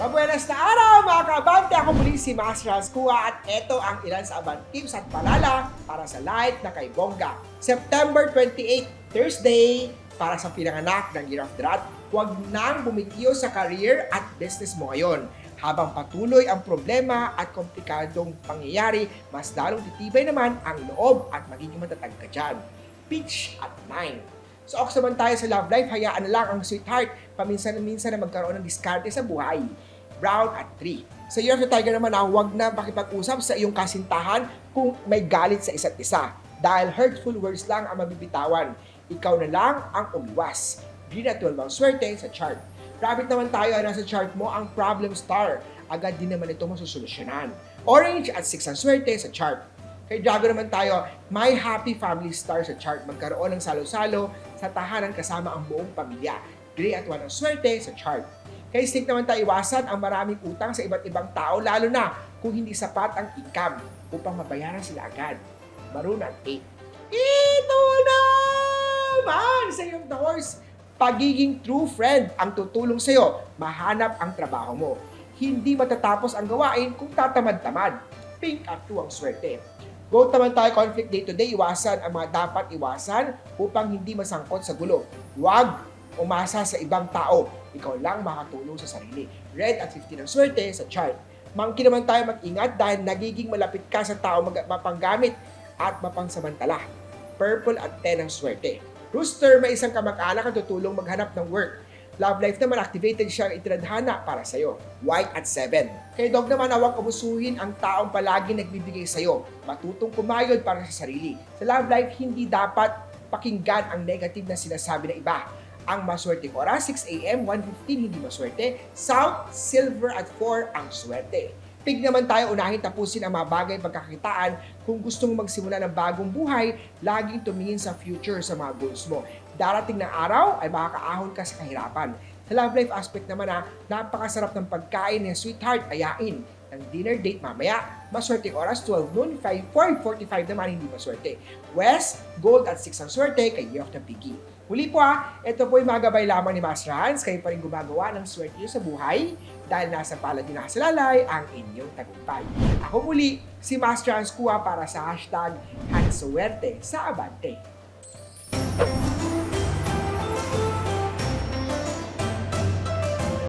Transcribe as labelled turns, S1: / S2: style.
S1: mabuenas na araw mga kaabante! Ako muli si Mas Rascua at ito ang ilan sa abang tips at palala para sa life na kay Bongga. September 28, Thursday, para sa pinanganak ng Year of the huwag nang bumitiyo sa career at business mo ngayon. Habang patuloy ang problema at komplikadong pangyayari, mas lalong titibay naman ang loob at magiging matatag ka dyan. Peach at 9. So, ako naman tayo sa love life, hayaan na lang ang sweetheart paminsan-minsan na magkaroon ng diskarte sa buhay. Brown at 3. Sa Year of the Tiger naman, ah, huwag na pakipag-usap sa iyong kasintahan kung may galit sa isa't isa. Dahil hurtful words lang ang mabibitawan. Ikaw na lang ang umiwas. Green at 12 ang swerte sa chart. Rabbit naman tayo ay nasa chart mo ang problem star. Agad din naman ito masusolusyonan. Orange at 6 ang swerte sa chart. Kay Drago naman tayo, may happy family star sa chart. Magkaroon ng salo-salo sa tahanan kasama ang buong pamilya. Gray at 1 ang swerte sa chart. Kay Snake naman tayo, iwasan ang maraming utang sa iba't ibang tao, lalo na kung hindi sapat ang income upang mabayaran sila agad. Maroon at 8. Ito naman sa iyong the. Pagiging true friend ang tutulong sa iyo mahanap ang trabaho mo. Hindi matatapos ang gawain kung tatamad-tamad. Pink at 2 ang swerte. Go naman tayo conflict day to day, iwasan ang mga dapat iwasan upang hindi masangkot sa gulo. Huwag umasa sa ibang tao. Ikaw lang makatulong sa sarili. Red at 15 ang swerte sa chart. Monkey naman tayo mag-ingat dahil nagiging malapit ka sa tao mag- mapanggamit at mapangsamantala. Purple at 10 ang swerte. Rooster, may isang kamag-anak ang tutulong maghanap ng work. Love life naman, activated siya ang itiradhana para sa'yo. White at 7. Kay Dog naman, awang abusuhin ang taong palagi nagbibigay sa'yo. Matutong kumayod para sa sarili. Sa love life, hindi dapat pakinggan ang negative na sinasabi ng iba. Ang maswerteng oras, 6 a.m., 1.15, hindi maswerte. South, silver at 4 ang swerte. Pig naman tayo, unahin tapusin ang mga bagay pagkakitaan. Kung gustong magsimula ng bagong buhay, laging tumingin sa future sa mga goals mo. Darating na araw ay makakaahon ka sa kahirapan. Sa love life aspect naman na napakasarap ng pagkain ng sweetheart, ayain ng dinner date mamaya. Maswerte oras 12 noon, 5, 4.45 naman hindi maswerte. West, gold at 6 ang swerte kay Year of the Piggy. Huli po ah, ito po yung mga gabay lamang ni Master Hans. Kayo pa rin gumagawa ng swerte nyo sa buhay dahil nasa palad din sa lalay ang inyong tagumpay. Ako muli, si Master Hans Kua para sa hashtag Hansuwerte sa Abante.